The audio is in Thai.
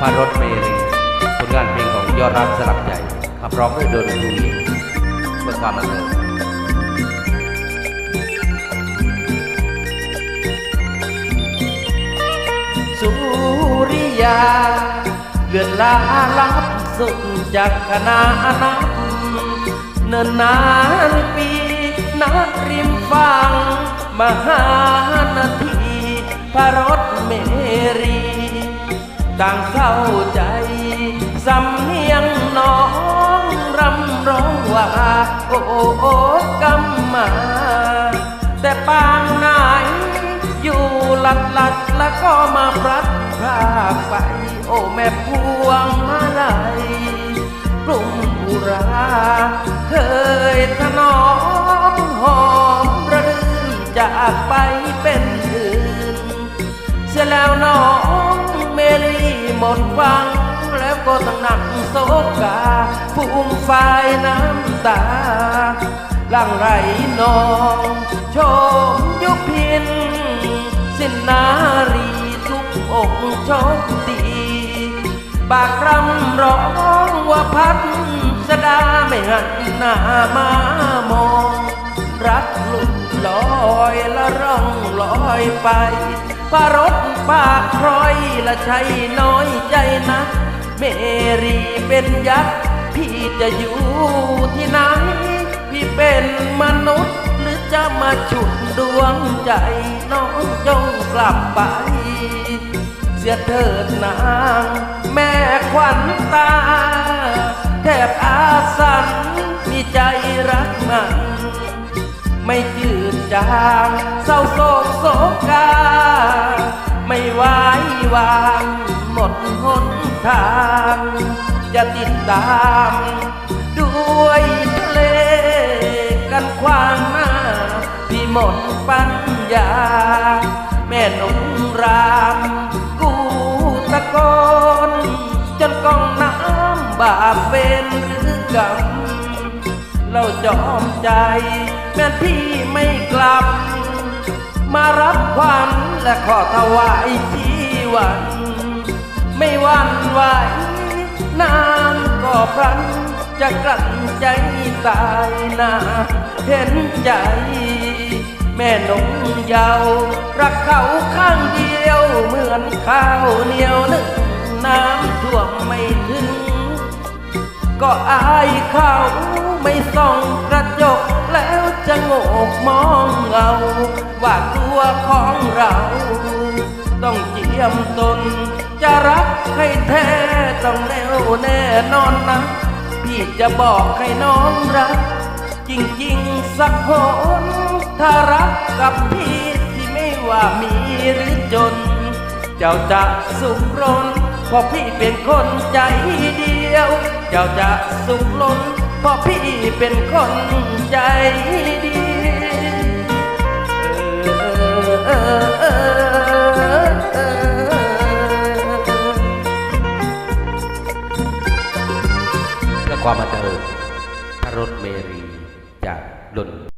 พารถเมรีผลงานเพลงของยอดรักสลักใจขับร้องด้วยดนตรีเพื่อความบันเทิงสุริยาเลือนลาลับสุดจากคณะนับเนินนานปีนักริมฟัง มหานาทีพระรถเมรี ต่างเศร้าใจสำเนียงน้องรำร้องว่าโอ้โอ้โอกำมา แต่ปางไหนอยู่หลัดหลัดแล้วก็มาพลัดพรากไป โอ้แม่พวงมาลัยกลุ่มอุรา หมดหวัง แล้วก็ต้องหนักโศกาฟูมไฟายน้ำตาลังไหลนองชมยุพิน สินนารีทุกอกโชคดีปากรำร้องว่าพัดสดาไม่หันหน้ามามอง รักหลุดลอยละร่องลอยไป พารถปากครอยละใช่น้อยใจนะเมรีเป็นยักษ์พี่จะอยู่ที่ไหน พี่เป็นมนุษย์หรือจะมาฉุดดวงใจน้องจงกลับไป เสียเถิดนาง แม่ขวัญตา แทบอาสันมีใจรักมัน ไม่จืดจางเศร้าโศกโศกา ไม่ไหววางหมดหนทาง จะติดตาม ด้วยทะเลกันขวางหน้าพี่หมดปัญญา แม่หนุ่มรามกูตะโกนจนกองน้ำบาปเวรหรือกรรมเราจอมใจ แม่พี่ไม่กลับ มารับขวัญและขอถวายชีวัน ไม่วันไหวนานก็พลัน จะกลั้นใจตายนาเห็นใจ แม่นงเยาว รักเขาข้างเดียว เหมือนข้าวเหนียวนึ่งน้ำท่วมไม่ถึง ก็อายเขาไม่ส่องกระจก จะโงกมองเงาว่าตัวของเรา ต้องเจียมตน จะรักให้แท้ต้องแน่วแน่นอนนะพี่จะบอกให้น้องรัก จริงๆสักคนถ้ารักกับพี่ที่ไม่ว่ามีหรือจน เจ้าจะสุขล้นเพราะพี่เป็นคนใจเดียว เจ้าจะสุขล้น เพราะพี่เป็นคนใจดีเออเออเออและความมาเจอพระรถเมรีจากดน